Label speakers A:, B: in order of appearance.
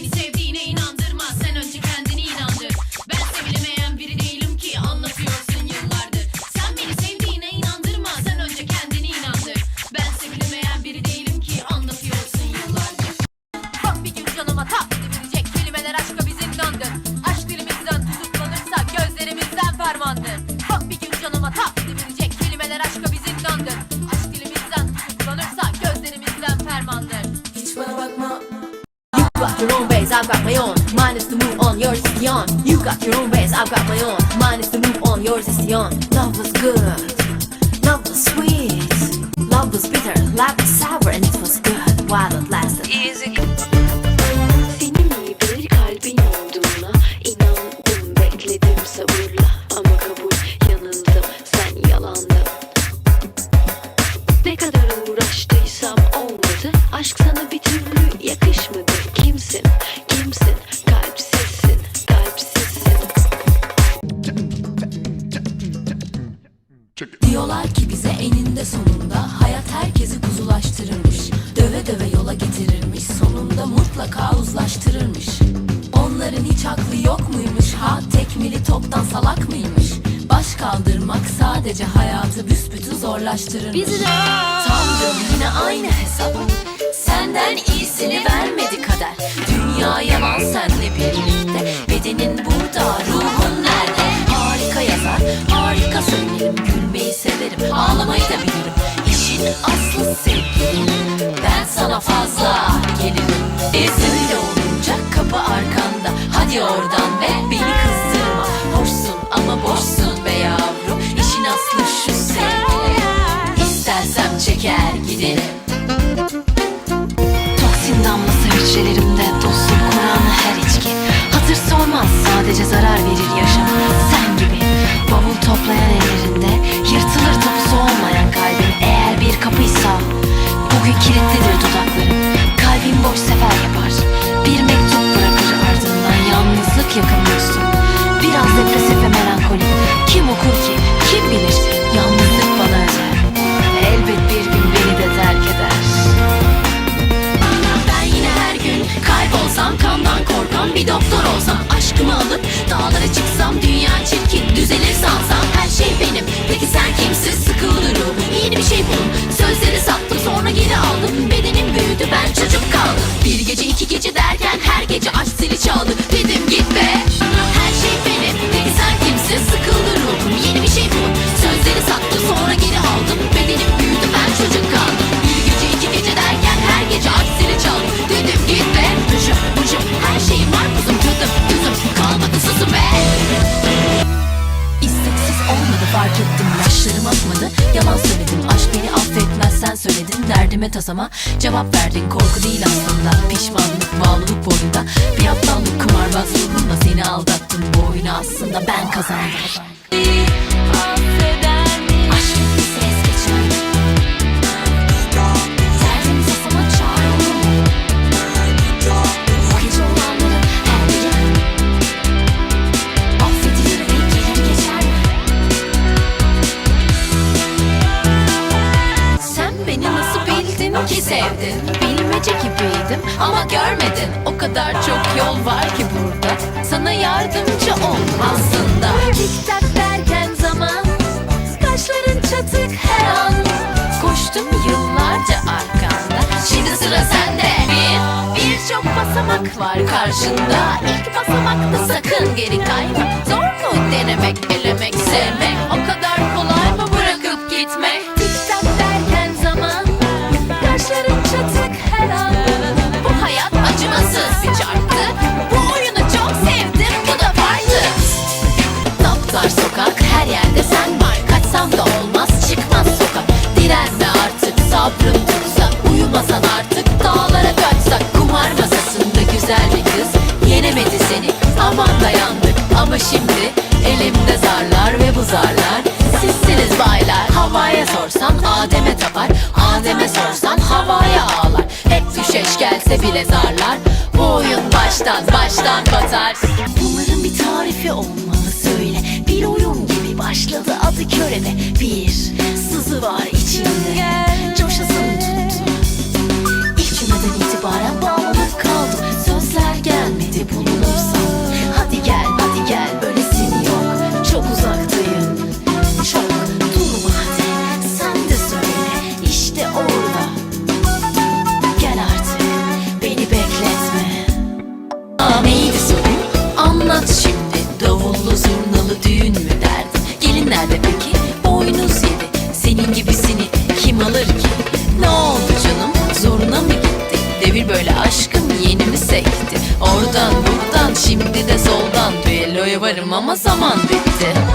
A: beni sevdiğine
B: Mine is to move on, yours is beyond. You got your own ways, I've got my own. Mine is to move on, yours is beyond. Love was good, love was sweet. Love was bitter, life was sour, and it was good while it lasted.
C: Olduğuna inandım bekledim sabırla ama kabul yanıldım sen yalandın Ne kadar uğraştıysam olmadı aşk sana
D: eninde sonunda Hayat herkesi kuzulaştırırmış. Döve döve yola getirirmiş Sonunda mutlaka uzlaştırırmış. Onların hiç aklı yok muymuş Ha tekmili toptan salak mıymış? Baş kaldırmak sadece hayatı büsbütün zorlaştırırmış. Bizi Tanrım yine aynı hesap. Senden iyisini vermedi kader. Dünya yalan senle birlikte. Bedenin burada ruhun Öyle olunca kapı arkanda. Hadi oradan ve beni kızdırma. Hoşsun ama boşsun be yavrum. İşin aslı şu sevgi İstersem çeker giderim.
C: Toksin damlası hücrelerimde dostluk Kur'an'ı her içki. Hatır sormaz sadece zarar verir yaşama Sen söyledin Derdime tasama. Cevap verdin Korku değil aslında. Pişmanlık bağlılık boyunda. Bir aptallık kumarbaz ruhumla seni aldattım. Bu oyunu aslında ben kazandım bildin ki sevdin Bilmece gibiydim ama görmedin O kadar çok yol var ki burada. Sana yardımcı ol aslında. Tik tak derken zaman Kaşların çatık her an. Koştum yıllarca arkanda. Şimdi sıra sende. Bir, birçok basamak var karşında. İlk basamakta sakın geri kayma. Zor mu denemek, elemek, sevmek? O kadar kolay şimdi. Elimde zarlar ve bu zarlar. Sizsiniz baylar. Havaya sorsan Adem'e tapar. Adem'e sorsan havaya ağlar. Hep düşeş gelse bile zarlar. Bu oyun baştan baştan batar. Bunların bir tarifi olmalı söyle. Bir oyun gibi başladı adı körede. Bir sızı var şimdi de soldan Düelloya varım ama zaman bitti